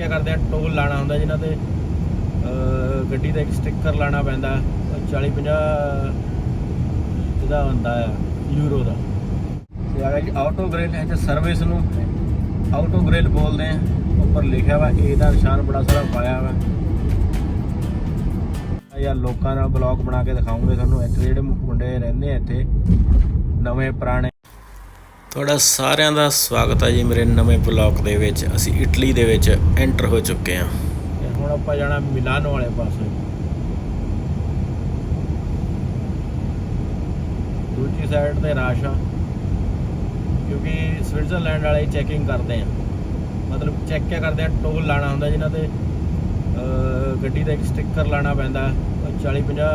ਕਿਆ ਕਰਦੇ ਆ, ਟੋਲ ਲਾਣਾ ਹੁੰਦਾ ਜਿਨ੍ਹਾਂ ਤੇ ਗੱਡੀ ਦਾ ਇੱਕ ਸਟicker ਲਾਣਾ ਪੈਂਦਾ 40 50 ਇਹਦਾ ਹੁੰਦਾ ਆ ਯੂਰੋ ਦਾ। ਤੇ ਆ ਗਿਆ ਆਟੋ ਗ੍ਰਿਲ ਇਹ ਸਰਵਿਸ ਨੂੰ ਆਟੋ ਗ੍ਰਿਲ ਬੋਲਦੇ ਆ। ਉੱਪਰ ਲਿਖਿਆ ਵਾ ਏ ਦਾ ਨਿਸ਼ਾਨ ਬੜਾ ਸਾਰਾ ਪਾਇਆ ਵਾ। ਯਾਰ ਲੋਕਾਂ ਨਾਲ ਬਲੌਗ ਬਣਾ ਕੇ ਦਿਖਾਉਂਗੇ ਤੁਹਾਨੂੰ, ਇੱਥੇ ਜਿਹੜੇ ਮੁੰਡੇ ਰਹਿੰਦੇ ਆ ਇੱਥੇ, ਨਵੇਂ ਪੁਰਾਣੇ ਤੁਹਾਡਾ ਸਾਰਿਆਂ ਦਾ ਸਵਾਗਤ ਹੈ ਜੀ ਮੇਰੇ ਨਵੇਂ ਬਲੌਗ ਦੇ ਵਿੱਚ। ਅਸੀਂ ਇਟਲੀ ਦੇ ਵਿੱਚ ਐਂਟਰ ਹੋ ਚੁੱਕੇ ਹਾਂ। ਹੁਣ ਆਪਾਂ ਜਾਣਾ ਮਿਲਾਨੋ ਵਾਲੇ ਪਾਸੇ। ਦੂਜੀ ਸਾਈਡ ਤੇ ਰਾਸ਼ ਆ, ਕਿਉਂਕਿ ਸਵਿਟਜ਼ਰਲੈਂਡ ਵਾਲੇ ਚੈਕਿੰਗ ਕਰਦੇ ਆ। ਮਤਲਬ ਚੈੱਕ ਕਿਆ ਕਰਦੇ ਆ? ਟੋਲ ਲਾਣਾ ਹੁੰਦਾ, ਜਿਨ੍ਹਾਂ ਤੇ ਗੱਡੀ ਦਾ ਇੱਕ ਸਟicker ਲਾਣਾ ਪੈਂਦਾ 40 50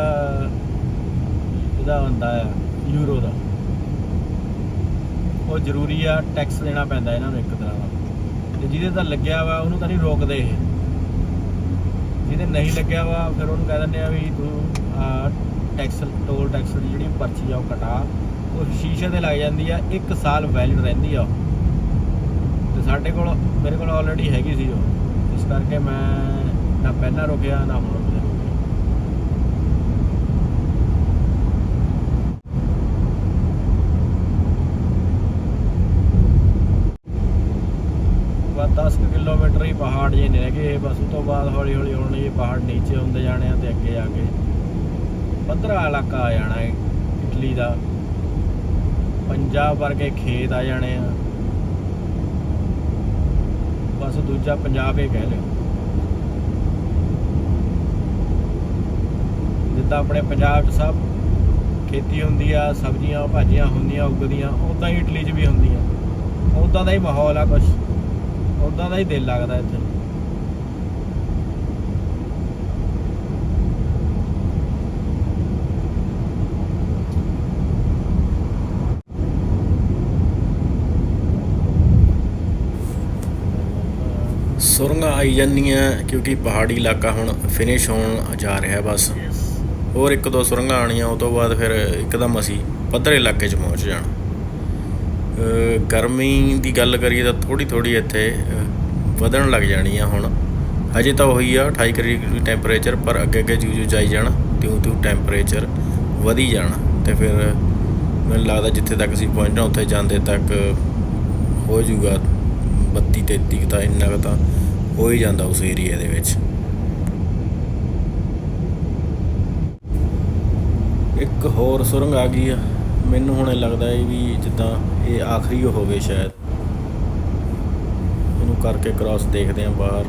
ਇਹਦਾ ਹੁੰਦਾ ਆ ਯੂਰੋ ਦਾ। ਉਹ ਜ਼ਰੂਰੀ ਆ ਟੈਕਸ ਦੇਣਾ ਪੈਂਦਾ ਇਹਨਾਂ ਨੂੰ ਇੱਕ ਤਰ੍ਹਾਂ ਦਾ। ਤੇ ਜਿਹਦੇ ਤਾਂ ਲੱਗਿਆ ਵਾ, ਉਹਨੂੰ ਤਾਂ ਨਹੀਂ ਰੋਕਦੇ ਇਹ। ਜਿਹਦੇ ਨਹੀਂ ਲੱਗਿਆ ਵਾ, ਫਿਰ ਉਹਨੂੰ ਕਹਿ ਦਿੰਦੇ ਆ ਵੀ ਤੂੰ ਟੈਕਸ ਟੋਲ ਟੈਕਸ ਦੀ ਜਿਹੜੀ ਪਰਚੀ ਆ, ਉਹ ਕਟਾ। ਉਹ ਸ਼ੀਸ਼ੇ ਤੇ ਲੱਗ ਜਾਂਦੀ ਆ 1 ਸਾਲ ਵੈਲਿਡ ਰਹਿੰਦੀ ਆ ਉਹ। ਤੇ ਸਾਡੇ ਕੋਲ, ਮੇਰੇ ਕੋਲ ਆਲਰੇਡੀ ਹੈਗੀ ਸੀ ਉਹ। ਇਸ ਕਰਕੇ ਮੈਂ ਨਾ ਪਹਿਲਾਂ ਰੁਕਿਆ, ਨਾ ਹੁਣ ਰੁਕਿਆ ਬਸ 10 ਕੁ ਕਿਲੋਮੀਟਰ ਹੀ ਪਹਾੜ ਜੇ ਨੇ ਰਹਿ ਗਏ ਬਸ ਉਸ ਤੋਂ ਬਾਅਦ ਹੌਲੀ ਹੌਲੀ ਹੁਣ ਇਹ ਪਹਾੜ ਨੀਚੇ ਹੁੰਦੇ ਜਾਣੇ ਆ ਤੇ ਅੱਗੇ ਆ ਕੇ ਪੱਧਰਾ ਇਲਾਕਾ ਆ ਜਾਣਾ ਹੈ ਇਟਲੀ ਦਾ। ਪੰਜਾਬ ਵਰਗੇ ਖੇਤ ਆ ਜਾਣੇ ਆ। ਬਸ ਦੂਜਾ ਪੰਜਾਬ ਹੀ ਕਹਿ ਲਿਓ। ਜਿੱਦਾਂ ਆਪਣੇ ਪੰਜਾਬ 'ਚ ਸਭ ਖੇਤੀ ਹੁੰਦੀ ਆ, ਸਬਜ਼ੀਆਂ ਭਾਜੀਆਂ ਹੁੰਦੀਆਂ, ਉੱਗਦੀਆਂ, ਉਦਾਂ ਹੀ ਇਟਲੀ 'ਚ ਵੀ ਹੁੰਦੀਆਂ। ਉਦਾਂ ਦਾ ਹੀ ਮਾਹੌਲ ਆ ਕੁਛ। ਉਦਾਂ ਦਾ ਹੀ ਦਿਲ ਲੱਗਦਾ ਇੱਥੇ। ਸੁਰੰਗਾਂ ਆਈ ਜਾਂਦੀਆਂ ਕਿਉਂਕਿ ਪਹਾੜੀ ਇਲਾਕਾ ਹੁਣ ਫਿਨਿਸ਼ ਹੋਣ ਜਾ ਰਿਹਾ ਬਸ। ਹੋਰ ਇੱਕ ਦੋ ਸੁਰੰਗਾਂ ਆਣੀਆਂ ਉਹ ਤੋਂ ਬਾਅਦ ਫਿਰ ਇੱਕਦਮ ਅਸੀਂ ਪੱਧਰੇ ਇਲਾਕੇ 'ਚ ਪਹੁੰਚ ਜਾਣਾ। ਗਰਮੀ ਦੀ ਗੱਲ ਕਰੀਏ ਤਾਂ ਥੋੜੀ ਥੋੜੀ ਇੱਥੇ ਵਧਣ ਲੱਗ ਜਾਣੀ ਆ ਹੁਣ। ਹਜੇ ਤਾਂ ਉਹੀ ਆ 28 ਡਿਗਰੀ ਟੈਂਪਰੇਚਰ, ਪਰ ਅੱਗੇ ਅੱਗੇ ਜੂ ਜੂ ਜਾਈ ਜਾਣਾ ਤਿਉਂ ਤਿਉਂ ਟੈਂਪਰੇਚਰ ਵਧੀ ਜਾਣਾ। ਤੇ ਫਿਰ ਮੈਨੂੰ ਲੱਗਦਾ ਜਿੱਥੇ ਤੱਕ ਅਸੀਂ ਪਹੁੰਚਣਾ, ਉੱਥੇ ਜਾਂਦੇ ਤੱਕ ਹੋ ਜਾਊਗਾ 32 33 ਕੁ ਤਾਂ, ਇੰਨਾ ਕੁ ਤਾਂ ਹੋ ਹੀ ਜਾਂਦਾ ਉਸ ਏਰੀਆ ਦੇ ਵਿੱਚ। ਇੱਕ ਹੋਰ ਸੁਰੰਗ ਆ ਗਈ ਆ। ਮੈਨੂੰ ਹੁਣ ਲੱਗਦਾ ਹੈ ਵੀ ਜਿੱਦਾਂ ਇਹ ਆਖਰੀ ਓ ਹੋਵੇ ਸ਼ਾਇਦ। ਕਰਕੇ ਕ੍ਰਾਸ ਦੇਖਦੇ ਆ ਬਾਹਰ।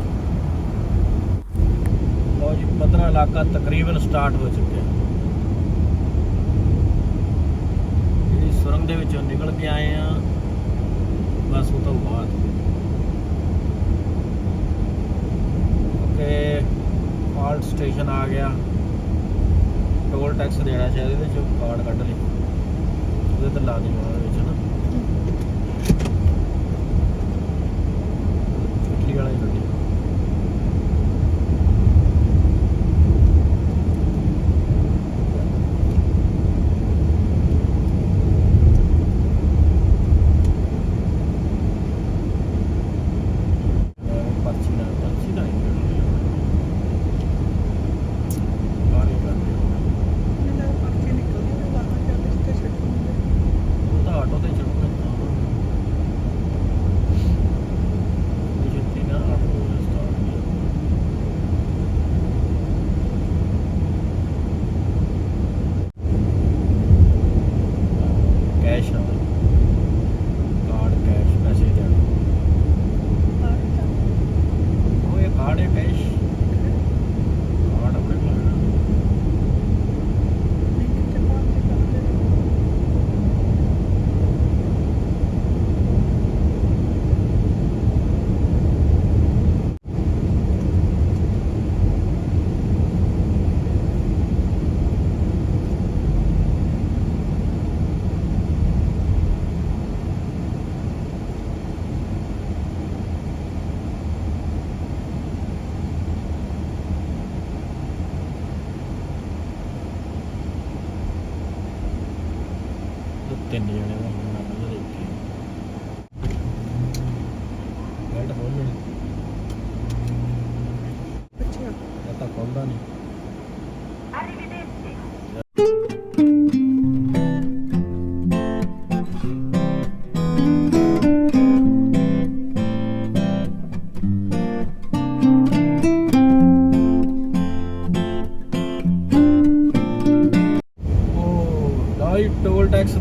ਲੋ ਜੀ ਪੱਧਰਾ ਇਲਾਕਾ ਤਕਰੀਬਨ ਸਟਾਰਟ ਹੋ ਚੁੱਕਿਆ ਜਿਹੜੀ ਸੁਰੰਗ ਦੇ ਵਿੱਚੋਂ ਨਿਕਲ ਕੇ ਆਏ ਆ ਬਸ ਉਹ ਤੋਂ ਬਾਅਦ। ਓਕੇ ਆਲਟ ਸਟੇਸ਼ਨ ਆ ਗਿਆ। ਟੋਲ ਟੈਕਸ ਦੇਣਾ ਸ਼ਾਇਦ ਇਹਦੇ ਚੋਂ ਕਾਰਡ ਕੱਢ ਲਈ। ਉਹਦੇ ਤੇ ਲਾ ਦੇ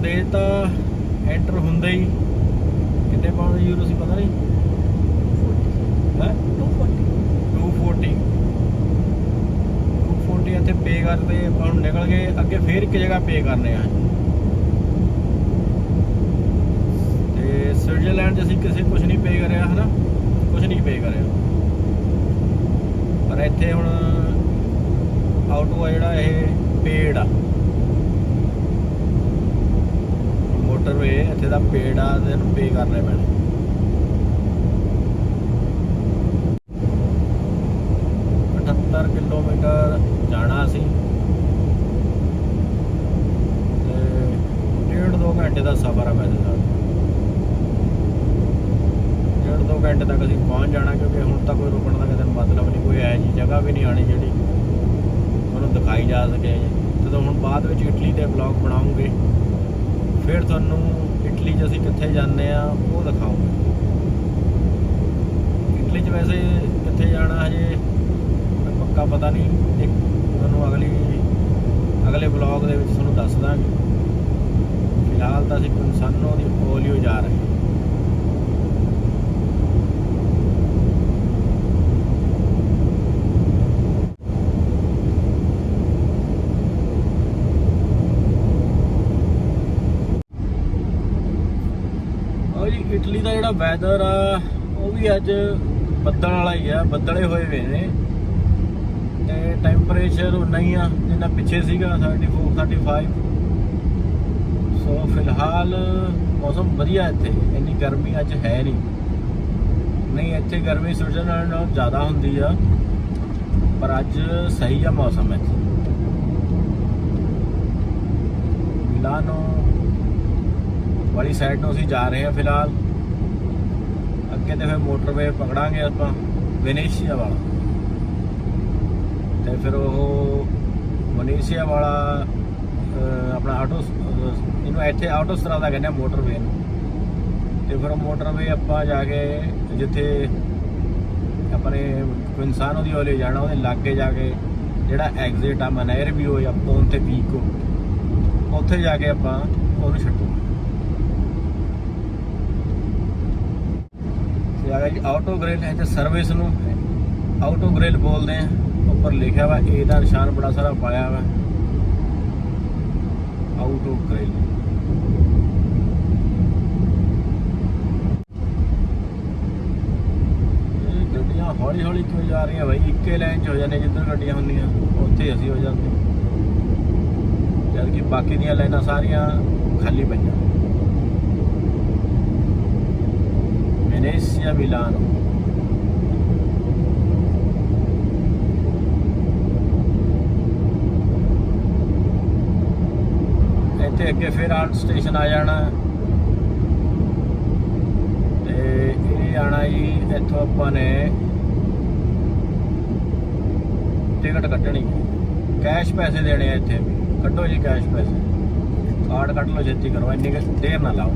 ਦੇ ਦਿੱਤਾ ਐਂਟਰ ਹੁੰਦੇ ਹੀ ਕਿੰਨੇ ਪਾਉਂਡ ਯੂਰੋ ਸੀ ਪਤਾ ਨਹੀਂ? ਹੈ? 240 240 ਇੱਥੇ ਪੇ ਕਰਦੇ ਆਪਾਂ ਹੁਣ ਨਿਕਲ ਗਏ, ਅੱਗੇ ਫੇਰ ਇੱਕ ਜਗ੍ਹਾ ਪੇ ਕਰਨੇ ਆ। ਤੇ ਸਵਿਟਜ਼ਰਲੈਂਡ 'ਚ ਅਸੀਂ ਕਿਸੇ ਕੁਝ ਨਹੀਂ ਪੇ ਕਰਿਆ, ਹਨਾ? ਕੁਝ ਨਹੀਂ ਪੇ ਕਰਿਆ। ਪਰ ਇੱਥੇ ਹੁਣ ਆਟੋ ਆ ਜਿਹੜਾ ਇਹ ਪੇਡ ਆ। ਮੋਟਰਵੇ ਇੱਥੇ ਦਾ ਪੇੜ ਆ, ਤੇ ਇਹਨੂੰ ਪੇ ਕਰਨੇ ਪੈਣੇ। ਅਠੱਤਰ ਕਿਲੋਮੀਟਰ ਜਾਣਾ ਸੀ ਤੇ ਡੇਢ ਦੋ ਘੰਟੇ ਦਾ ਸਫ਼ਰ ਆ ਵੈਸੇ ਤਾਂ ਡੇਢ ਦੋ ਘੰਟੇ ਤੱਕ ਅਸੀਂ ਪਹੁੰਚ ਜਾਣਾ, ਕਿਉਂਕਿ ਹੁਣ ਤਾਂ ਕੋਈ ਰੁਕਣ ਦਾ ਕਿਤੇ ਮਤਲਬ ਨਹੀਂ, ਕੋਈ ਐ ਜੀ ਜਗ੍ਹਾ ਵੀ ਨਹੀਂ ਆਣੀ ਜਿਹੜੀ ਉਹਨੂੰ ਦਿਖਾਈ ਜਾ ਸਕੇ। ਜਦੋਂ ਹੁਣ ਬਾਅਦ ਵਿੱਚ ਇਟਲੀ ਦੇ ਬਲੌਗ ਬਣਾਉਂਗੇ ਫਿਰ ਤੁਹਾਨੂੰ ਇਟਲੀ 'ਚ ਅਸੀਂ ਕਿੱਥੇ ਜਾਂਦੇ ਆ ਉਹ ਦਿਖਾਉਂਗੇ ਇਟਲੀ 'ਚ ਵੈਸੇ ਕਿੱਥੇ ਜਾਣਾ ਹਜੇ ਪੱਕਾ ਪਤਾ ਨਹੀਂ। ਇੱਕ ਤੁਹਾਨੂੰ ਅਗਲੀ, ਅਗਲੇ ਬਲੌਗ ਦੇ ਵਿੱਚ ਤੁਹਾਨੂੰ ਦੱਸ ਦਾਂਗੇ। ਫਿਲਹਾਲ ਤਾਂ ਅਸੀਂ ਕਨਸਾਨੋ ਦੀ ਪੋਲੀਓ ਜਾ ਰਹੇ ਹਾਂ ਉਹ ਜੀ ਇਟਲੀ ਦਾ ਜਿਹੜਾ ਵੈਦਰ ਆ, ਉਹ ਵੀ ਅੱਜ ਬੱਦਲ ਵਾਲਾ ਹੀ ਆ, ਬੱਦਲੇ ਹੋਏ ਹੋਏ ਨੇ। ਤੇ ਟੈਂਪਰੇਚਰ ਉਨਾ ਹੀ ਆ ਜਿੰਨਾ ਪਿੱਛੇ ਸੀਗਾ 34 35 ਸੋ ਫਿਲਹਾਲ ਮੌਸਮ ਵਧੀਆ ਇੱਥੇ, ਇੰਨੀ ਗਰਮੀ ਅੱਜ ਹੈ ਨਹੀਂ। ਨਹੀਂ, ਇੱਥੇ ਗਰਮੀ ਸਵਿਟਜ਼ਰਲੈਂਡ ਨਾਲੋਂ ਜ਼ਿਆਦਾ ਹੁੰਦੀ ਆ, ਪਰ ਅੱਜ ਸਹੀ ਆ ਮੌਸਮ ਇੱਥੇ। ਮਿਲਾਨੋ ਵਾਲੀ ਸਾਈਡ ਨੂੰ ਅਸੀਂ ਜਾ ਰਹੇ ਹਾਂ ਫਿਲਹਾਲ। ਅੱਗੇ ਤੇ ਫਿਰ ਮੋਟਰਵੇ ਪਕੜਾਂਗੇ ਆਪਾਂ ਵੈਨੇਸ਼ੀਆ ਵਾਲਾ ਤੇ ਫਿਰ ਉਹ ਵੈਨੇਸ਼ੀਆ ਵਾਲਾ ਆਪਣਾ ਆਟੋ ਇਹਨੂੰ ਇੱਥੇ ਆਟੋ ਸਟਰਾ ਦਾ ਕਹਿੰਦੇ ਆ ਮੋਟਰਵੇ ਨੂੰ। ਤੇ ਫਿਰ ਉਹ ਮੋਟਰਵੇ ਆਪਾਂ ਜਾ ਕੇ ਜਿੱਥੇ ਆਪਣੇ ਇਨਸਾਨ ਉਹਦੀ ਹੋਲੇ ਜਾਣਾ, ਉਹਦੇ ਲਾਗੇ ਜਾ ਕੇ ਜਿਹੜਾ ਐਗਜ਼ਿਟ ਆ, ਮਨੇਰ ਵੀ ਹੋ ਜਾਂ ਪੌਂਤੇ ਪੀਕੋ ਉੱਥੇ ਜਾ ਕੇ ਆਪਾਂ ਉਹਨੂੰ ਛੱਡੂ। ਤੇ ਜੀ ਆਟੋ ਗ੍ਰਿਲ ਹੈ ਤੇ ਸਰਵਿਸ ਨੂੰ ਆਟੋ ਗ੍ਰਿਲ ਬੋਲਦੇ ਆ। ਉੱਪਰ ਲਿਖਿਆ ਵਾ ਏ ਦਾ ਨਿਸ਼ਾਨ ਬੜਾ ਸਾਰਾ ਪਾਇਆ ਵਾ। ਆਟੋ ਗ੍ਰਿਲ ਇਹ ਗੱਡੀਆਂ ਹੌਲੀ ਹੌਲੀ ਕਿਉਂ ਜਾ ਰਹੀਆਂ ਬਾਈ। ਇੱਕੇ ਲਾਈਨ 'ਚ ਹੋ ਜਾਂਦੇ ਜਿੱਧਰ ਗੱਡੀਆਂ ਹੁੰਦੀਆਂ, ਉੱਥੇ ਅਸੀਂ ਹੋ ਜਾਂਦੇ। ਜਦ ਕਿ ਬਾਕੀ ਦੀਆਂ ਲਾਈਨਾਂ ਸਾਰੀਆਂ ਖਾਲੀ ਪਈਆਂ। ਵੈਨੇਸੀਆ ਮਿਲਾਨੋ ਇੱਥੇ ਅੱਗੇ ਫਿਰ ਆਲਟ ਸਟੇਸ਼ਨ ਆ ਜਾਣਾ। ਤੇ ਇਹ ਆਣਾ ਜੀ ਇੱਥੋਂ ਆਪਾਂ ਨੇ ਟਿਕਟ ਕੱਟਣੀ। ਕੈਸ਼ ਪੈਸੇ ਦੇਣੇ ਆ ਇੱਥੇ ਵੀ। ਕੱਢੋ ਜੀ ਕੈਸ਼ ਪੈਸੇ। ਕਾਰਡ ਕੱਢ ਲਓ, ਛੇਤੀ ਕਰੋ। ਇੰਨੀ ਕੁ ਦੇਰ ਨਾ ਲਾਓ।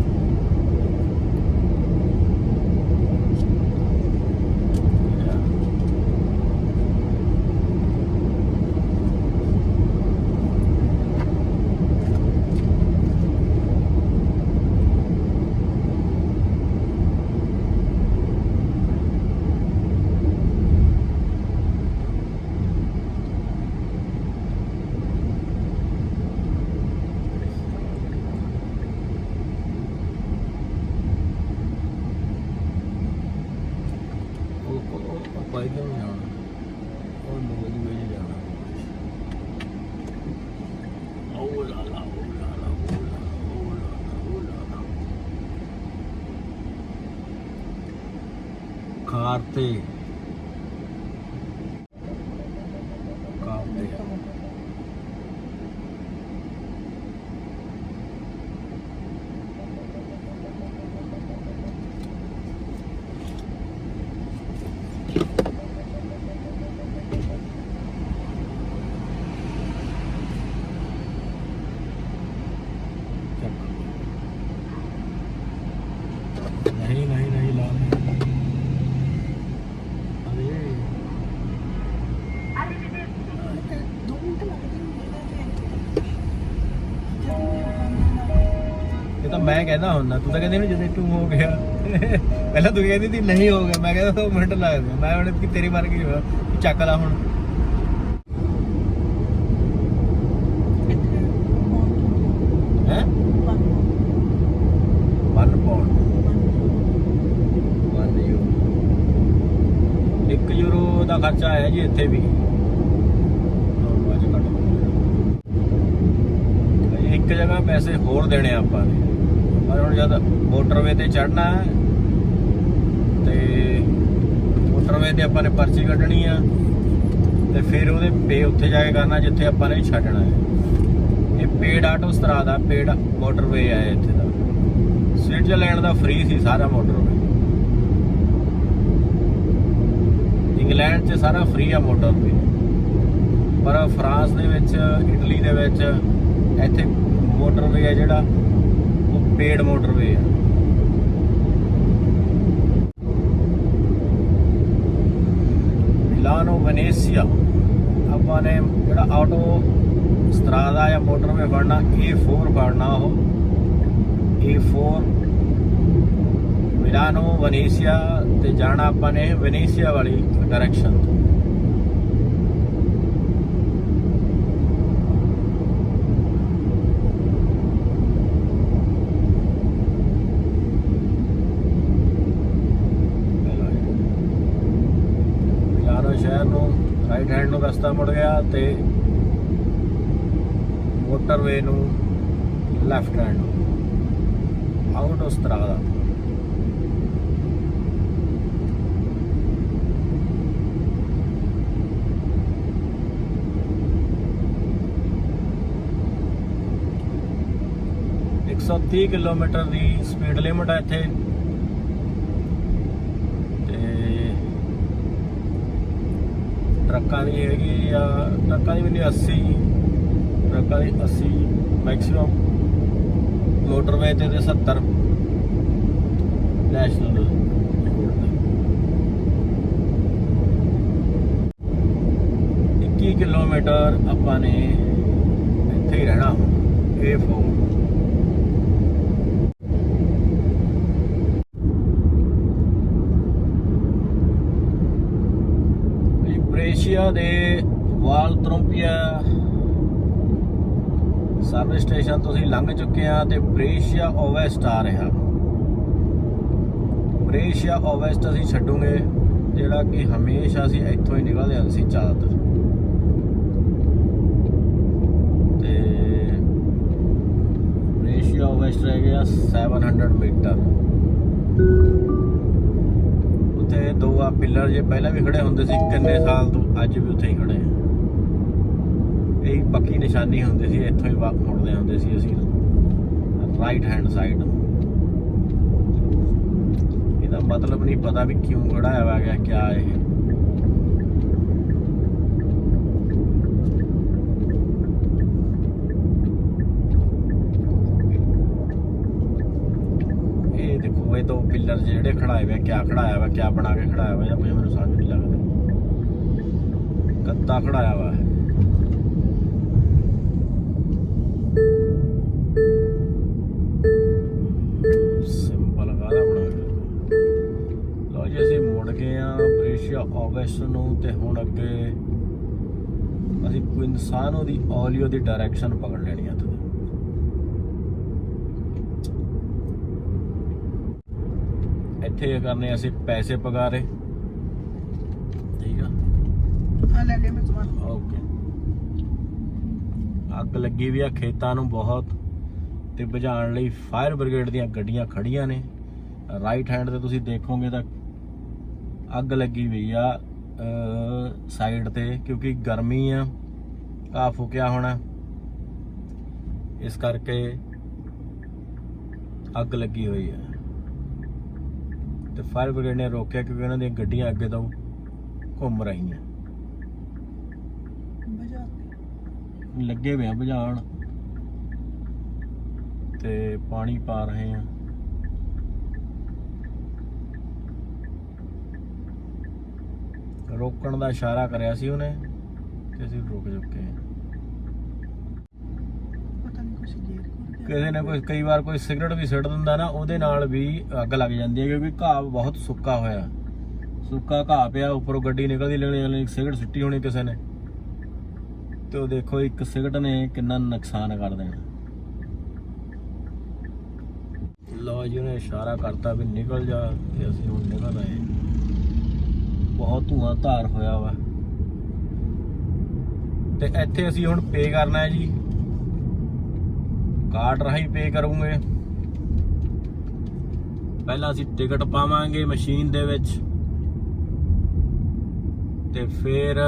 नहीं नहीं नहीं, लाल नहीं। अरे। दो मिनट लगते ਇਹ ਤਾਂ ਮੈਂ ਕਹਿੰਦਾ ਹੁੰਦਾ ਤੂੰ ਤਾਂ ਕਹਿੰਦੇ ਨੇ ਜਦੋਂ ਤੂੰ ਹੋ ਗਿਆ ਪਹਿਲਾਂ ਤੂੰ ਕਹਿੰਦੀ ਸੀ ਨਹੀਂ ਹੋ ਗਿਆ ਮੈਂ ਕਹਿੰਦਾ 2 ਮਿੰਟ ਲੱਗਦੇ ਮੈਂ ਹੁਣ ਕਿ ਤੇਰੀ ਮਰ ਗਈ ਹੋਇਆ? ਚੱਕ ਲਾ ਹੁਣ। ਹੈ? 1 ਪਾਉਂਡ 1 ਯੂਰੋ 1 ਯੂਰੋ ਦਾ ਖਰਚਾ ਆਇਆ ਜੀ ਇੱਥੇ ਵੀ। ਹਾਂ, ਇੱਕ ਜਗ੍ਹਾ ਪੈਸੇ ਹੋਰ ਦੇਣੇ ਆਪਾਂ ਨੇ। ਪਰ ਹੁਣ ਜਦ ਮੋਟਰਵੇ ਤੇ ਚੜਨਾ ਹੈ ਤੇ ਮੋਟਰਵੇ ਤੇ ਆਪਾਂ ਨੇ ਪਰਚੀ ਕੱਢਣੀ ਆ ਤੇ ਫਿਰ ਉਹਦੇ ਪੇ ਉੱਥੇ ਜਾ ਕੇ ਕਰਨਾ ਜਿੱਥੇ ਆਪਾਂ ਨੇ ਛੱਡਣਾ ਹੈ। ਇਹ ਪੇਡ ਆਟੋ ਸਤਰਾ ਦਾ ਪੇਡ ਮੋਟਰਵੇ ਹੈ ਇੱਥੇ ਦਾ। ਸਵਿਟਜ਼ਰਲੈਂਡ ਦਾ ਫ੍ਰੀ ਸੀ ਸਾਰਾ ਮੋਟਰਵੇ ਇੰਗਲੈਂਡ 'ਚ ਸਾਰਾ ਫ੍ਰੀ ਆ ਮੋਟਰਵੇ ਪਰ ਫਰਾਂਸ ਦੇ ਵਿੱਚ, ਇਟਲੀ ਦੇ ਵਿੱਚ ਇੱਥੇ ਮੋਟਰਵੇ ਹੈ ਜਿਹੜਾ, ਉਹ ਪੇਡ ਮੋਟਰਵੇ ਆ। ਮਿਲਾਨੋ ਵੈਨੇਸੀਆ ਆਪਾਂ ਨੇ ਜਿਹੜਾ ਆਟੋ ਸਤਰਾਦਾ ਜਾਂ ਮੋਟਰਵੇ ਫੜਨਾ A4 ਫੜਨਾ ਉਹ। A4 ਮਿਲਾਨੋ ਵੈਨੇਸੀਆ ਤੇ ਜਾਣਾ ਆਪਾਂ ਨੇ ਵੈਨੇਸੀਆ ਵਾਲੀ ਡਾਇਰੈਕਸ਼ਨ ਤੋਂ ਮਿਲਾਨੋ ਸ਼ਹਿਰ ਨੂੰ ਰਾਈਟ ਹੈਂਡ ਨੂੰ ਰਸਤਾ ਮੁੜ ਗਿਆ ਤੇ ਮੋਟਰਵੇ ਨੂੰ ਲੈਫਟ ਹੈਂਡ ਨੂੰ ਆਊਟ ਆਫ ਸਟਰਾਦਾ ਇੱਕ ਸੌ ਤੀਹ ਕਿਲੋਮੀਟਰ ਦੀ ਸਪੀਡ ਲਿਮਟ ਹੈ ਇੱਥੇ ਤੇ ਟਰੱਕਾਂ ਦੀ ਹੈਗੀ ਆ ਟਰੱਕਾਂ ਦੀ ਵੀ ਨਹੀਂ 80 ਟਰੱਕਾਂ ਦੀ 80 ਮੈਕਸਿਮਮ ਮੋਟਰਵੇ ਤੇ ਤੇ 70 ਨੈਸ਼ਨਲ ਇੱਕੀ ਕਿਲੋਮੀਟਰ ਆਪਾਂ ਨੇ ਇੱਥੇ ਹੀ ਰਹਿਣਾ ਹੁਣ A4 ਇਹ ਬ੍ਰੇਸ਼ੀਆ ਦੇ ਵਾਲ ਤਰੰਪੀਆ। ਸਰਵਿਸ ਸਟੇਸ਼ਨ ਤੁਸੀਂ ਲੰਘ ਚੁੱਕੇ ਆ ਤੇ ਬ੍ਰੇਸ਼ੀਆ ਓਵੈਸਟ ਆ ਰਿਹਾ। ਬ੍ਰੇਸ਼ੀਆ ਓਵੈਸਟ ਅਸੀਂ ਛੱਡੂਗੇ, ਜਿਹੜਾ ਕਿ ਹਮੇਸ਼ਾ ਅਸੀਂ ਇੱਥੋਂ ਹੀ ਨਿਕਲਦੇ ਹਾਂ ਅਸੀਂ ਜ਼ਿਆਦਾਤਰ। ਤੇ ਬ੍ਰੇਸ਼ੀਆ ਓਵੈਸਟ ਰਹਿ ਗਿਆ 700 ਮੀਟਰ ਉੱਥੇ ਦੋ ਆ ਪਿੱਲਰ ਜੇ ਪਹਿਲਾਂ ਵੀ ਖੜੇ ਹੁੰਦੇ ਸੀ, ਕਿੰਨੇ ਸਾਲ ਤੋਂ ਅੱਜ ਵੀ ਉੱਥੇ ਹੀ ਖੜੇ ਆ। ਇਹ ਪੱਕੀ ਨਿਸ਼ਾਨੀ ਹੁੰਦੀ ਸੀ, ਇੱਥੋਂ ਹੀ ਵਾ- ਮੁੜਦੇ ਹੁੰਦੇ ਸੀ ਅਸੀਂ। ਰਾਈਟ ਹੈਂਡ ਸਾਈਡ ਇਹਦਾ ਮਤਲਬ ਨਹੀਂ ਪਤਾ ਵੀ ਕਿਉਂ ਖੜਾਇਆ ਵਾ ਗਿਆ, ਕਿਆ ਇਹ ਦੇਖੋ ਇਹ ਜਿਹੜੇ ਖੜਾਏ ਹੋਏ ਕਿਆ ਖੜਾਇਆ ਵਾ, ਕਿਆ ਬਣਾ ਕੇ ਖੜਾਇਆ ਵਾ ਇਹ ਮੈਨੂੰ ਸਮਝ ਨਹੀਂ ਲੱਗਦਾ। ਕੱਤਾ ਖੜਾਇਆ ਵਾ ਸਿੰਪਲ ਕਾਹਦਾ ਬਣਾ ਕੇ ਲਓ ਜੀ, ਅਸੀਂ ਮੁੜ ਗਏ ਆ ਬ੍ਰੇਸ਼ੀਆ ਆਗਸਟ ਨੂੰ ਤੇ ਹੁਣ ਅੱਗੇ ਅਸੀਂ ਕੁਇਨਸਾਨੋ ਦੀ ਔਲੀਓ ਦੀ ਡਾਇਰੈਕਸ਼ਨ ਪਕੜ ਲੈਣੀ ਆ ਤੇ ਇੱਥੇ ਕਰਨੇ ਅਸੀਂ ਪੈਸੇ ਪਗਾਰੇ ਠੀਕ ਆ? ਆ ਲੈ ਲੈ ਮੈਂ ਸਮਾਨ। ਓਕੇ। ਅੱਗ ਲੱਗੀ ਵੀ ਆ ਖੇਤਾਂ ਨੂੰ ਬਹੁਤ ਤੇ ਬੁਝਾਉਣ ਲਈ ਫਾਇਰ ਬ੍ਰਿਗੇਡ ਦੀਆਂ ਗੱਡੀਆਂ ਖੜੀਆਂ ਨੇ। ਰਾਈਟ ਹੈਂਡ ਤੇ ਤੁਸੀਂ ਦੇਖੋਗੇ ਤਾਂ ਅੱਗ ਲੱਗੀ ਹੋਈ ਆ ਸਾਈਡ ਤੇ ਕਿਉਂਕਿ ਗਰਮੀ ਆ ਘਾਹ ਫੁਕਿਆ ਹੋਣਾ। ਇਸ ਕਰਕੇ ਅੱਗ ਲੱਗੀ ਹੋਈ ਆ। ਤੇ ਫਾਇਰ ਬ੍ਰਿਗੇਡ ਨੇ ਰੋਕਿਆ ਕਿਉਂਕਿ ਉਹਨਾਂ ਦੀਆਂ ਗੱਡੀਆਂ ਅੱਗੇ ਤੋਂ ਘੁੰਮ ਰਹੀਆਂ। ਲੱਗੇ ਹੋਏ ਆ ਬੁਝਾਉਣ ਤੇ ਪਾਣੀ ਪਾ ਰਹੇ ਆ। ਰੋਕਣ ਦਾ ਇਸ਼ਾਰਾ ਕਰਿਆ ਸੀ ਉਹਨੇ ਤੇ ਅਸੀਂ ਰੁਕ ਚੁੱਕੇ ਹਾਂ ਪਤਾ ਨਹੀਂ ਕੁਛ ਦੇਰ ਕਰ ਕਿਸੇ ਨੇ ਕੋਈ, ਕਈ ਵਾਰ ਕੋਈ ਸਿਗਰਟ ਵੀ ਸਿੱਟ ਦਿੰਦਾ ਨਾ, ਉਹਦੇ ਨਾਲ ਵੀ ਅੱਗ ਲੱਗ ਜਾਂਦੀ ਹੈ ਕਿਉਂਕਿ ਘਾਹ ਬਹੁਤ ਸੁੱਕਾ ਹੋਇਆ। ਸੁੱਕਾ ਘਾਹ ਪਿਆ, ਉੱਪਰੋਂ ਗੱਡੀ ਨਿਕਲਦੀ, ਲੈਣੀ ਵਾਲੀ ਸਿਗਰਟ ਸਿੱਟੀ ਹੋਣੀ ਕਿਸੇ ਨੇ। ਤੇ ਉਹ ਦੇਖੋ, ਇੱਕ ਸਿਗਰਟ ਨੇ ਕਿੰਨਾ ਨੁਕਸਾਨ ਕਰ ਦੇਣਾ। ਲੋ ਜੀ, ਉਹਨੇ ਇਸ਼ਾਰਾ ਕਰਤਾ ਵੀ ਨਿਕਲ ਜਾ ਤੇ ਅਸੀਂ ਹੁਣ ਨਿਕਲ ਆਏ। ਬਹੁਤ ਧੂਆਂ ਧਾਰ ਹੋਇਆ ਵਾ। ਤੇ ਇੱਥੇ ਅਸੀਂ ਹੁਣ ਪੇ ਕਰਨਾ ਹੈ ਜੀ। ਕਾਰਡ ਰਾਹੀਂ ਪੇ ਕਰੂੰਗੇ। ਪਹਿਲਾਂ ਅਸੀਂ ਟਿਕਟ ਪਾਵਾਂਗੇ ਮਸ਼ੀਨ ਦੇ ਵਿੱਚ। ਤੇ ਫਿਰ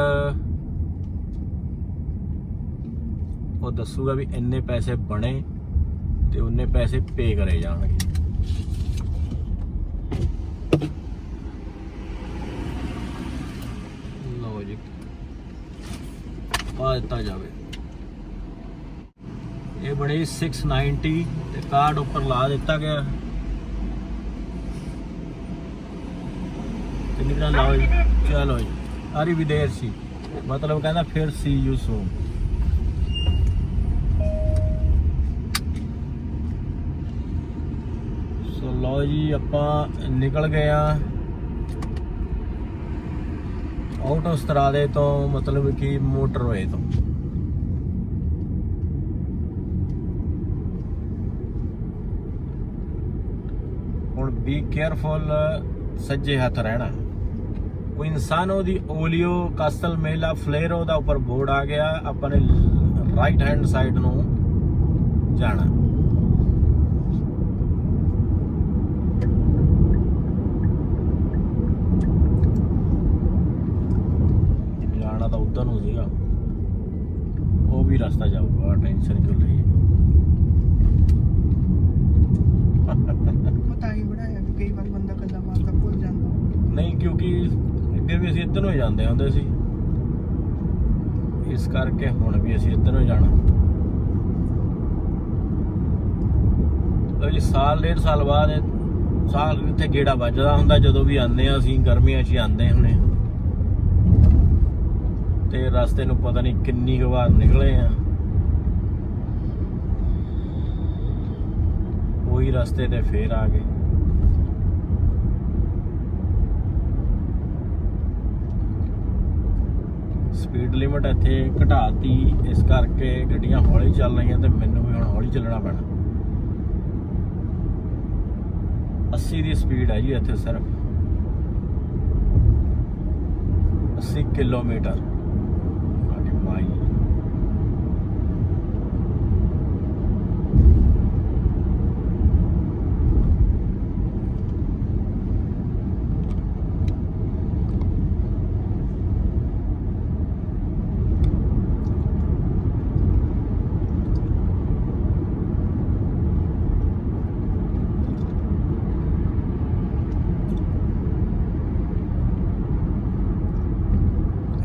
ਉਹ ਦੱਸੂਗਾ ਵੀ ਇੰਨੇ ਪੈਸੇ ਬਣੇ ਤੇ ਉਹਨੇ ਪੈਸੇ ਪੇ ਕਰੇ ਜਾਣਗੇ। ਲਓ ਜੀ, ਪਾ ਦਿੱਤਾ ਜਾਵੇ। ਇਹ ਬਣੀ 690 ਤੇ ਕਾਰਡ ਉੱਪਰ ਲਾ ਦਿੱਤਾ ਗਿਆ। ਕਿੰਨੀ ਤਰ੍ਹਾਂ ਲਾਓ ਜੀ। ਚਲੋ ਜੀ। ਆਰੀ ਵੀ ਸੀ ਮਤਲਬ ਕਹਿੰਦਾ ਫਿਰ ਸੀ ਯੂ ਸੂਨ ਸੋ ਲਓ ਜੀ, ਆਪਾਂ ਨਿਕਲ ਗਏ ਆ ਸਤਰਾਲੇ ਤੋਂ ਮਤਲਬ ਕਿ ਮੋਟਰ ਮੋਟਰਵੇ ਤੋਂ ਹੁਣ ਬੀ ਕੇਅਰਫੁਲ ਸੱਜੇ ਹੱਥ ਰਹਿਣਾ। ਕੋਈ ਇਨਸਾਨੋ ਦੀ ਓਲੀਓ ਕਾਸਟਲ ਮੇਲਾ, ਫਲੇਰੋ ਦਾ ਉੱਪਰ ਬੋਰਡ ਆ ਗਿਆ, ਆਪਣੇ ਰਾਈਟ ਹੈਂਡ ਸਾਈਡ ਨੂੰ ਜਾਣਾ। ਜਾਣਾ ਤਾਂ ਉਧਰ ਨੂੰ ਸੀਗਾ। ਉਹ ਵੀ ਰਸਤਾ ਜਾਊਗਾ ਟੈਨਸ਼ਨ ਕਿਉਂ ਲਈ ਪਤਾ ਹੀ ਬਣਾਇਆ ਵੀ ਕਈ ਵਾਰ ਬੰਦਾ ਕੱਲਾ ਮਾਰਦਾ ਭੁੱਲ ਜਾਂਦਾ ਨਹੀਂ, ਕਿਉਂਕਿ ਅੱਗੇ ਵੀ ਅਸੀਂ ਇੱਧਰ ਨੂੰ ਹੀ ਜਾਂਦੇ ਹੁੰਦੇ ਸੀ। ਇਸ ਕਰਕੇ ਹੁਣ ਵੀ ਅਸੀਂ ਇੱਧਰ ਨੂੰ ਜਾਣਾ। ਲਓ ਸਾਲ, ਡੇਢ ਸਾਲ ਬਾਅਦ ਸਾਲ ਇੱਥੇ ਗੇੜਾ ਵੱਜਦਾ ਹੁੰਦਾ, ਜਦੋਂ ਵੀ ਆਉਂਦੇ ਆ ਅਸੀਂ, ਗਰਮੀਆਂ 'ਚ ਹੀ ਆਉਂਦੇ ਹੁਣੇ ਤੇ ਰਸਤੇ ਨੂੰ ਪਤਾ ਨਹੀਂ ਕਿੰਨੀ ਕੁ ਵਾਰ ਨਿਕਲੇ ਆ ਉਹੀ ਰਸਤੇ ਤੇ ਫੇਰ ਆ ਗਏ। ਸਪੀਡ ਲਿਮਟ ਇੱਥੇ ਘਟਾਤੀ, ਇਸ ਕਰਕੇ ਗੱਡੀਆਂ ਹੌਲੀ ਚੱਲ ਰਹੀਆਂ ਤੇ ਮੈਨੂੰ ਵੀ ਹੁਣ ਹੌਲੀ ਚੱਲਣਾ ਪੈਣਾ। 80 ਦੀ ਸਪੀਡ ਹੈ ਜੀ ਇੱਥੇ ਸਿਰਫ। 80 ਕਿਲੋਮੀਟਰ ਸਾਡੀ ਮਾਈ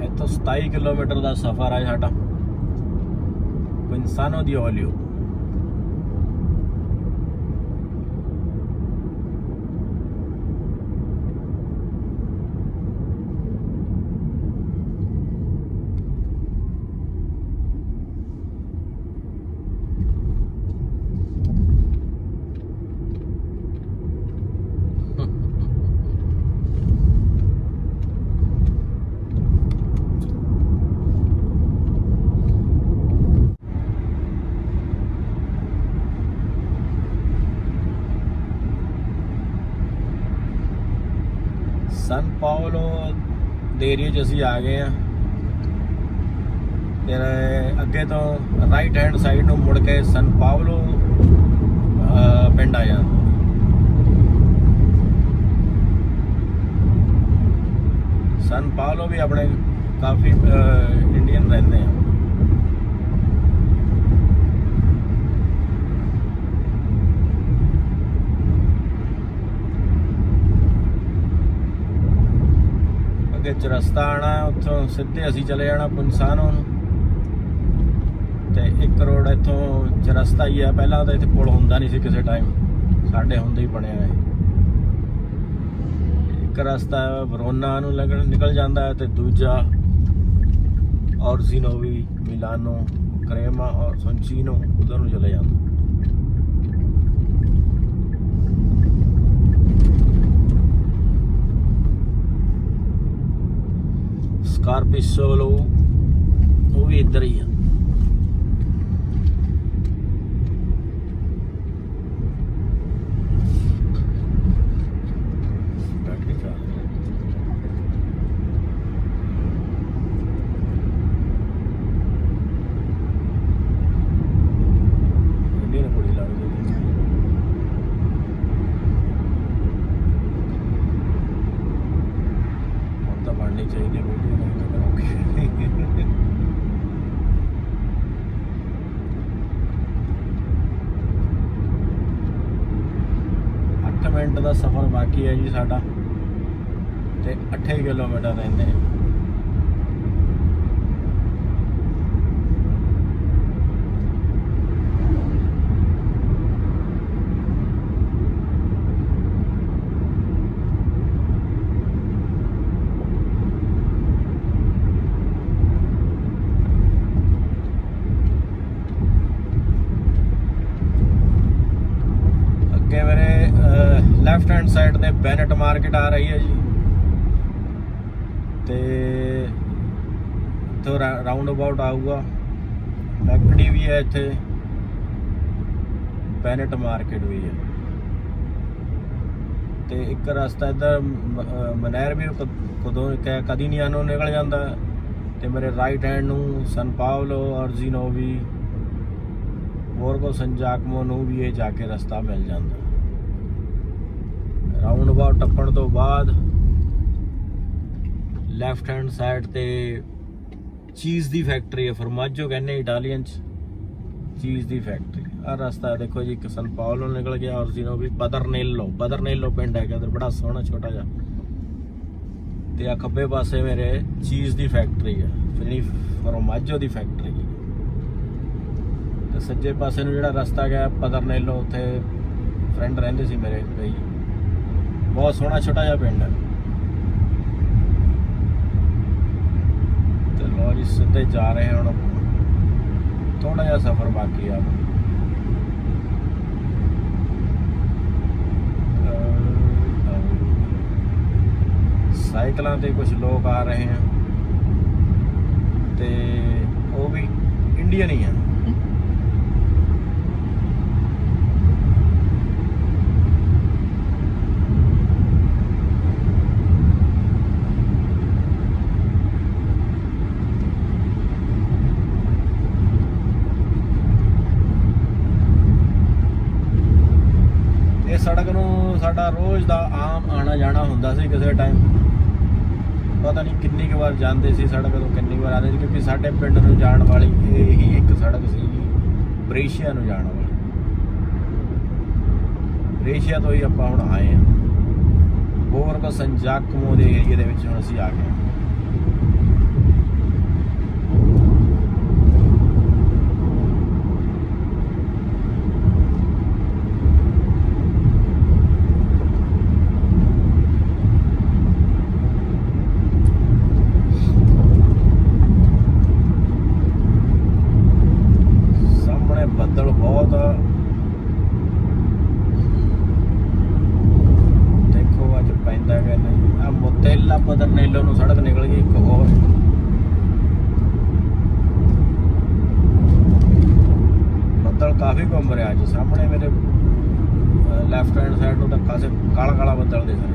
ਇੱਥੋਂ 27 ਕਿਲੋਮੀਟਰ ਦਾ ਸਫ਼ਰ ਹੈ ਸਾਡਾ ਪਿੰਸਾਨੋ ਦੀ ਓਲੀਓ ਸਨ। ਪਾਉਲੋ ਦੇ ਏਰੀਏ 'ਚ ਅਸੀਂ ਆ ਗਏ ਆ ਫਿਰ ਅੱਗੇ ਤੋਂ ਰਾਈਟ ਹੈਂਡ ਸਾਈਡ ਨੂੰ ਮੁੜ ਕੇ ਸਨ ਪਾਉਲੋ ਪਿੰਡ ਆ ਜਾਂਦਾ ਸਨ ਪਾਉਲੋ ਵੀ ਆਪਣੇ ਕਾਫੀ ਇੰਡੀਅਨ ਰਹਿੰਦੇ ਆ ਅੱਗੇ ਚਰਸਤਾ ਆਣਾ ਉੱਥੋਂ ਸਿੱਧੇ ਅਸੀਂ ਚਲੇ ਜਾਣਾ ਪੁੰਸਾਨੋ ਨੂੰ। ਤੇ ਇੱਕ ਰੋਡ ਇੱਥੋਂ ਚਰਸਤਾ ਹੀ ਆ, ਪਹਿਲਾਂ ਤਾਂ ਇੱਥੇ ਪੁਲ ਹੁੰਦਾ ਨਹੀਂ ਸੀ ਕਿਸੇ ਟਾਈਮ ਸਾਡੇ ਹੁੰਦੇ ਹੀ ਬਣਿਆ ਹੈ ਇੱਕ ਰਸਤਾ ਵਰੋਨਾ ਨੂੰ ਲੱਗਣ ਨਿਕਲ ਜਾਂਦਾ ਹੈ ਤੇ ਦੂਜਾ ਔਰਜ਼ੀਨੋਵੀ ਮਿਲਾਨੋ, ਕਰੇਮਾ ਔਰ ਸੋਂਚੀਨੋ ਉਧਰ ਨੂੰ ਚਲੇ ਜਾਂਦਾ। ਕਾਰਪਿਸੋਲੋ ਉਹ ਵੀ ਇੱਧਰ ਹੀ ਆ ਬੈਠ ਕੇ ਚੱਲ ਇੰਡੀਅਨ ਕੁੜੀ ਲੱਗਦੀ ਹੈ ਹੁਣ ਤਾਂ ਬਣਨੀ ਚਾਹੀਦੀ ਵੀਡੀਓ ਨਹੀਂ ਤਾਂ ਕਰੋਗੇ ਅੱਠ ਮਿੰਟ ਦਾ ਹੈ ਜੀ ਸਾਡਾ। ਤੇ 8 ਕਿਲੋਮੀਟਰ ਰਹਿੰਦੇ ਨੇ ਅੱਗੇ ਮੇਰੇ ਲੈਫਟ ਹੈਂਡ ਸਾਈਡ ਤੇ ਬੈਨਟ ਮਾਰਕੀਟ ਆ ਰਹੀ ਹੈ ਜੀ ਤੇ ਇੱਥੋਂ ਰਾਉਂਡ ਅਬਾਊਟ ਆਊਗਾ। ਮੈਕਡੀ ਵੀ ਹੈ ਇੱਥੇ। ਪੈਨਟ ਮਾਰਕੀਟ ਵੀ ਹੈ। ਤੇ ਇੱਕ ਰਸਤਾ ਇੱਧਰ ਮਨੈਰ ਵੀ ਕਦੋਂ ਕ- ਕਦੀ ਨਹੀਂ ਆਨੋਂ ਨਿਕਲ ਜਾਂਦਾ। ਤੇ ਮੇਰੇ ਰਾਈਟ ਹੈਂਡ ਨੂੰ ਸਨ ਪਾਵਲੋ ਵੀ ਜ਼ੀਨੋਵੀ ਬੋਰਗੋ ਸੰਜਾਕਮੋ ਨੂੰ ਵੀ ਇਹ ਜਾ ਕੇ ਰਸਤਾ ਮਿਲ ਜਾਂਦਾ। ਰਾਉਂਡ ਅਬਾਊਟ ਟੱਪਣ ਤੋਂ ਬਾਅਦ ਲੈਫਟ ਹੈਂਡ ਸਾਈਡ ਤੇ ਚੀਜ਼ ਦੀ ਫੈਕਟਰੀ ਹੈ, ਫਰਮਾਜੋ ਕਹਿੰਦੇ ਇਟਾਲੀਅਨ ਚ। ਚੀਜ਼ ਦੀ ਫੈਕਟਰੀ। ਆ ਰਸਤਾ ਦੇਖੋ ਜੀ, ਇੱਕ ਸਨ ਪਾਉਲੋ ਨਿਕਲ ਗਿਆ ਔਰ ਜਿਹਨੂੰ ਵੀ ਬਦਰਨੇਲੋ ਬਦਰਨੇਲੋ ਪਿੰਡ ਹੈਗਾ ਇਧਰ ਬੜਾ ਸੋਹਣਾ ਛੋਟਾ ਜਿਹਾ। ਤੇ ਆ ਖੱਬੇ ਪਾਸੇ ਮੇਰੇ ਚੀਜ਼ ਦੀ ਫੈਕਟਰੀ ਹੈ, ਜਿਹੜੀ ਫਰਮਾਜੋ ਦੀ ਫੈਕਟਰੀ ਹੈ। ਤੇ ਸੱਜੇ ਪਾਸੇ ਨੂੰ ਜਿਹੜਾ ਰਸਤਾ ਗਿਆ, ਪਦਰਨੇਲੋ, ਉੱਥੇ ਫਰੈਂਡ ਰਹਿੰਦੇ ਸੀ ਮੇਰੇ ਕਈ ਬਹੁਤ ਸੋਹਣਾ ਛੋਟਾ ਜਿਹਾ ਪਿੰਡ ਹੈ ਤੇ ਲੋ ਜੀ, ਸਿੱਧੇ ਜਾ ਰਹੇ ਹਾਂ ਹੁਣ। ਥੋੜਾ ਜਿਹਾ ਸਫ਼ਰ ਬਾਕੀ ਆ। ਸਾਈਕਲਾਂ ਤੇ ਕੁਝ ਲੋਕ ਆ ਰਹੇ ਆ। ਤੇ ਉਹ ਵੀ ਇੰਡੀਅਨ ਹੀ ਆ ਇਹ ਸੜਕ ਨੂੰ ਸਾਡਾ ਰੋਜ਼ ਦਾ ਆਮ ਆਣਾ ਜਾਣਾ ਹੁੰਦਾ ਸੀ ਕਿਸੇ ਟਾਈਮ ਪਤਾ ਨਹੀਂ ਕਿੰਨੀ ਕੁ ਵਾਰ ਜਾਂਦੇ ਸੀ ਸੜਕ ਤੋਂ, ਕਿੰਨੀ ਵਾਰ ਆਉਂਦੇ ਸੀ, ਕਿਉਂਕਿ ਸਾਡੇ ਪਿੰਡ ਨੂੰ ਜਾਣ ਵਾਲੀ ਇਹੀ ਇੱਕ ਸੜਕ ਸੀ ਬ੍ਰੇਸ਼ੀਆ ਨੂੰ ਜਾਣ ਵਾਲੀ। ਬ੍ਰੇਸ਼ੀਆ ਤੋਂ ਹੀ ਆਪਾਂ ਹੁਣ ਆਏ ਆ ਬੋਰਗੋ ਸੰਜਾਕਮੋ ਦੇ ਏਰੀਆ ਦੇ ਵਿੱਚ ਹੁਣ ਅਸੀਂ ਆ ਗਏ ਹਾਂ। ਸਾਹਮਣੇ ਬੱਦਲ ਬਹੁਤ ਆ ਦੇਖੋ ਅੱਜ ਪੈਂਦਾ ਕਿ ਨਹੀਂ ਆ ਮੁੱਤੇਲਾ ਬਦਰਨੇਲੋ ਨੂੰ ਸੜਕ ਨਿਕਲ ਗਈ ਇੱਕ ਹੋਰ ਬੱਦਲ ਕਾਫੀ ਘੁੰਮ ਰਿਹਾ ਅੱਜ ਸਾਹਮਣੇ ਮੇਰੇ ਲੈਫਟ ਹੈਂਡ ਸਾਈਡ ਤੋਂ ਤਾਂ ਖਾਸੇ ਕਾਲਾ ਕਾਲਾ ਬੱਦਲ ਦਿਖ ਰਿਹਾ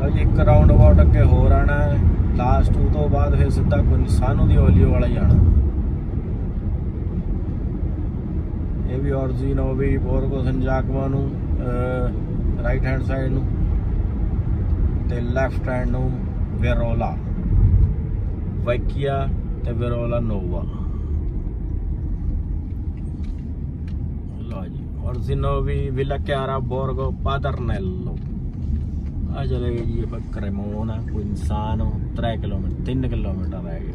ਲਓ ਜੀ ਇੱਕ ਰਾਉਂਡ ਅਬਾਊਟ ਅੱਗੇ ਹੋਰ ਆਣਾ ਹੈ। ਲਾਸਟ ਉਹ ਤੋਂ ਬਾਅਦ ਫਿਰ ਸਿੱਧਾ ਕੁਨਸਾਨੋ ਦੀ ਓਲੀਓ ਵਾਲਾ ਹੀ ਆਣਾ। ਇਹ ਵੀ ਔਰਜੀਨੋ ਵੀ ਬੋਰਗੋ ਸੰਜਾਕਮਾ ਨੂੰ ਰਾਈਟ ਹੈਂਡ ਸਾਈਡ ਨੂੰ ਤੇ ਲੈਫਟ ਹੈਂਡ ਨੂੰ ਵੇਰੋਲਾ ਵੈਕੀਆ ਤੇ ਵੇਰੋਲਾ ਨੋਵਾ ਲਓ ਜੀ ਔਰਜੀਨੋ ਵੀ ਵਿਲਾ chiara ਬੋਰਗੋ ਪਾਦਰਨੈਲੋ ਆ ਚਲੇ ਗਏ ਜੀ ਆਪਾਂ ਕ੍ਰੈਮੋਨਾ, ਕੋਈ ਇਨਸਾਨ 3 ਕਿਲੋਮੀਟਰ 3 ਕਿਲੋਮੀਟਰ ਰਹਿ ਗਏ।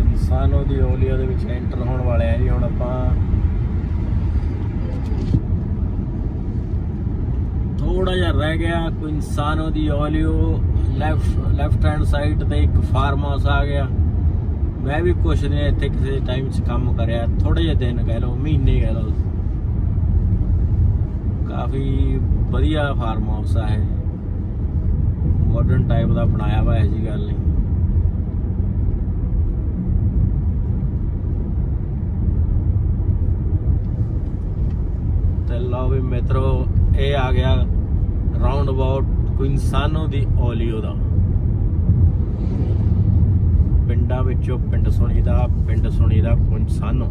ਇਨਸਾਨੋ ਦੀ ਓਲੀਆ ਦੇ ਵਿੱਚ ਐਂਟਰ ਹੋਣ ਵਾਲੇ ਆ ਜੀ, ਹੁਣ ਆਪਾਂ ਥੋੜਾ ਜਿਹਾ ਰਹਿ ਗਿਆ, ਕੋਈ ਕੁਇਨਸਾਨੋ ਦੀ ਓਲੀਓ ਲੈਫਟ ਲੈਫਟ ਹੈਂਡ ਸਾਈਡ ਤੇ ਇੱਕ ਫਾਰਮ ਹਾਊਸ ਆ ਗਿਆ। ਮੈਂ ਵੀ ਕੁਛ ਦਿਨ ਇੱਥੇ ਕਿਸੇ ਟਾਈਮ 'ਚ ਕੰਮ ਕਰਿਆ। ਥੋੜੇ ਜਿਹੇ ਦਿਨ ਕਹਿ ਲਓ, ਮਹੀਨੇ ਕਹਿ ਲਓ। ਕਾਫੀ ਵਧੀਆ ਫਾਰਮ ਹਾਊਸ ਆ ਇਹ। ਮਾਡਰਨ ਟਾਈਪ ਦਾ ਬਣਾਇਆ ਵਾ ਇਹ ਜੀ ਗੱਲ ਨਹੀਂ। ਤੇ ਲਓ ਵੀ ਮਿੱਤਰੋ, ਇਹ ਆ ਗਿਆ ਰਾਉਂਡ ਅਬਾਊਟ ਇਨਸਾਨੋ ਦੀ ਓਲੀਓ ਦਾ ਪਿੰਡਾਂ ਵਿੱਚੋਂ ਪਿੰਡ ਸੁਣੀ ਦਾ, ਪਿੰਡ ਸੁਣੀ ਦਾ ਕੁਇਨਸਾਨੋ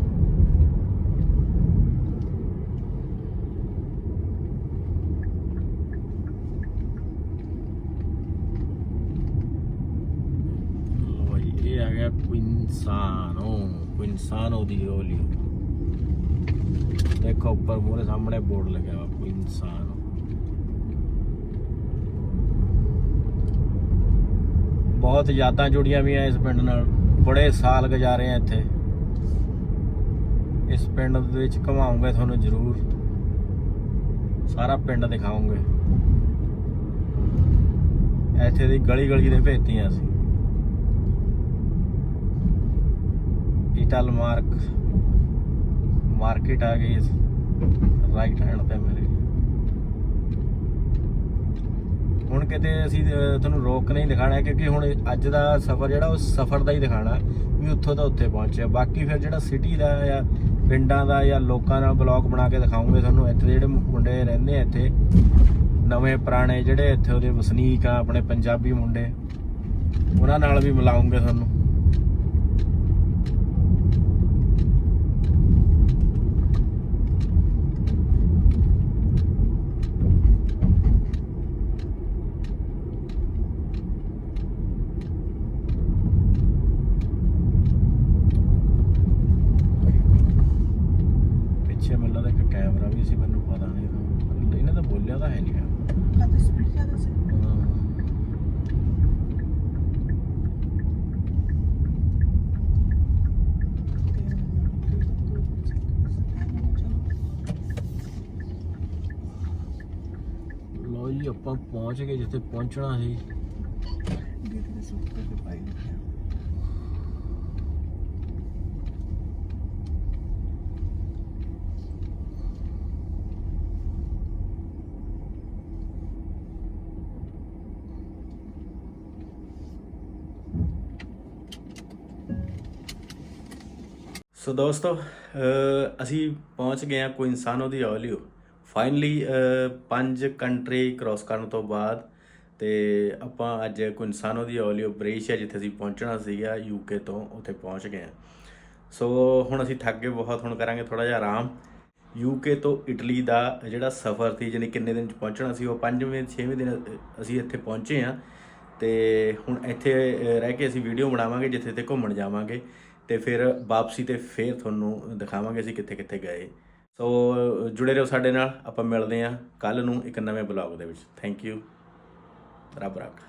ਲਓ ਜੀ ਇਹ ਆ ਗਿਆ ਕੁਇਨਸਾਨੋ ਕੁਇਨਸਾਨੋ ਦੀ ਓਲੀਓ ਦੇਖੋ, ਉੱਪਰ ਮੂਰੇ ਸਾਹਮਣੇ ਬੋਰਡ ਲੱਗਿਆ ਵਾ ਕੁਇਨਸਾਨੋ ਬਹੁਤ ਯਾਦਾਂ ਜੁੜੀਆਂ ਵੀ ਆ ਇਸ ਪਿੰਡ ਨਾਲ। ਬੜੇ ਸਾਲ ਗੁਜ਼ਾਰੇ ਆ ਇੱਥੇ। ਇਸ ਪਿੰਡ ਦੇ ਵਿੱਚ ਘੁਮਾਉਂਗੇ ਤੁਹਾਨੂੰ ਜ਼ਰੂਰ। ਸਾਰਾ ਪਿੰਡ ਦਿਖਾਉਂਗੇ। ਇੱਥੇ ਦੀ ਗਲੀ ਗਲੀ ਦੇ ਭੇਤੀਆਂ ਸੀ। ਇਟਲ ਮਾਰਕ ਮਾਰਕੀਟ ਆ ਗਈ ਰਾਈਟ ਹੈਂਡ ਤੇ ਮੇਰੇ ਹੁਣ ਕਿਤੇ ਅਸੀਂ ਤੁਹਾਨੂੰ ਰੋਕ ਨਹੀਂ ਦਿਖਾਣਾ ਕਿਉਂਕਿ ਹੁਣ ਅੱਜ ਦਾ ਸਫ਼ਰ ਜਿਹੜਾ, ਉਹ ਸਫ਼ਰ ਦਾ ਹੀ ਦਿਖਾਣਾ ਵੀ ਉੱਥੋਂ ਦਾ ਉੱਥੇ ਪਹੁੰਚਿਆ। ਬਾਕੀ ਫਿਰ ਜਿਹੜਾ ਸਿਟੀ ਦਾ ਜਾਂ ਪਿੰਡਾਂ ਦਾ ਜਾਂ ਲੋਕਾਂ ਨਾਲ ਬਲੌਗ ਬਣਾ ਕੇ ਦਿਖਾਉਂਗੇ ਤੁਹਾਨੂੰ, ਇੱਥੇ ਦੇ ਜਿਹੜੇ ਮੁੰਡੇ ਰਹਿੰਦੇ ਆ ਇੱਥੇ, ਨਵੇਂ ਪੁਰਾਣੇ ਜਿਹੜੇ ਇੱਥੇ ਉਹਦੇ ਵਸਨੀਕ ਆ, ਆਪਣੇ ਪੰਜਾਬੀ ਮੁੰਡੇ, ਉਹਨਾਂ ਨਾਲ ਵੀ ਮਿਲਾਉਂਗੇ ਤੁਹਾਨੂੰ ਪਿੱਛੇ ਮੈਨੂੰ ਲੱਗਦਾ ਇੱਕ ਕੈਮਰਾ ਵੀ ਸੀ ਮੈਨੂੰ ਪਤਾ ਨਹੀਂ ਤਾਂ ਇਹਨੇ ਤਾਂ ਬੋਲਿਆ ਤਾਂ ਹੈ ਨਹੀਂ ਗਾ। ਕਾਹਦੀ ਸਪੀਡ ਜ਼ਿਆਦਾ ਸੀ ਹਾਂ। ਲਓ ਜੀ ਆਪਾਂ ਪਹੁੰਚ ਗਏ ਜਿੱਥੇ ਪਹੁੰਚਣਾ ਸੀ। ਸੋ ਦੋਸਤੋ, ਅਹ, ਅਸੀਂ ਪਹੁੰਚ ਗਏ ਹਾਂ ਇਨਸਾਨ ਉਹਦੀ ਓਲੀਓ ਫਾਈਨਲੀ ਪੰਜ ਕੰਟਰੀ ਕ੍ਰਾਸ ਕਰਨ ਤੋਂ ਬਾਅਦ ਤੇ ਆਪਾਂ ਅੱਜ ਕੁਇਨਸਾਨੋ ਦੀ ਓਲੀਓ ਬ੍ਰੇਸ਼ੀਆ ਜਿੱਥੇ ਅਸੀਂ ਪਹੁੰਚਣਾ ਸੀਗਾ ਯੂਕੇ ਤੋਂ ਉੱਥੇ ਪਹੁੰਚ ਗਏ ਹਾਂ। ਸੋ ਹੁਣ ਅਸੀਂ ਥੱਕ ਗਏ ਬਹੁਤ, ਹੁਣ ਕਰਾਂਗੇ ਥੋੜਾ ਜਿਹਾ ਆਰਾਮ। ਯੂਕੇ ਤੋਂ ਇਟਲੀ ਦਾ ਜਿਹੜਾ ਸਫ਼ਰ ਸੀ, ਜਾਣੀ ਕਿੰਨੇ ਦਿਨ ਚ ਪਹੁੰਚਣਾ ਸੀ, ਉਹ ਪੰਜਵੇਂ, ਛੇਵੇਂ ਦਿਨ ਅਸੀਂ ਇੱਥੇ ਪਹੁੰਚੇ ਹਾਂ। ਤੇ ਹੁਣ ਇੱਥੇ ਰਹਿ ਕੇ ਅਸੀਂ ਵੀਡੀਓ ਬਣਾਵਾਂਗੇ, ਜਿੱਥੇ ਤੇ ਘੁੰਮਣ ਜਾਵਾਂਗੇ। ਤੇ ਫਿਰ ਵਾਪਸੀ ਤੇ ਫਿਰ ਤੁਹਾਨੂੰ ਦਿਖਾਵਾਂਗੇ ਅਸੀਂ ਕਿੱਥੇ ਕਿੱਥੇ ਗਏ। ਸੋ, ਜੁੜੇ ਰਹੋ ਸਾਡੇ ਨਾਲ, ਆਪਾਂ ਮਿਲਦੇ ਹਾਂ ਕੱਲ ਨੂੰ ਇੱਕ ਨਵੇਂ ਬਲੌਗ ਦੇ ਵਿੱਚ। ਥੈਂਕ ਯੂ ਰੱਬ ਰੱਖ।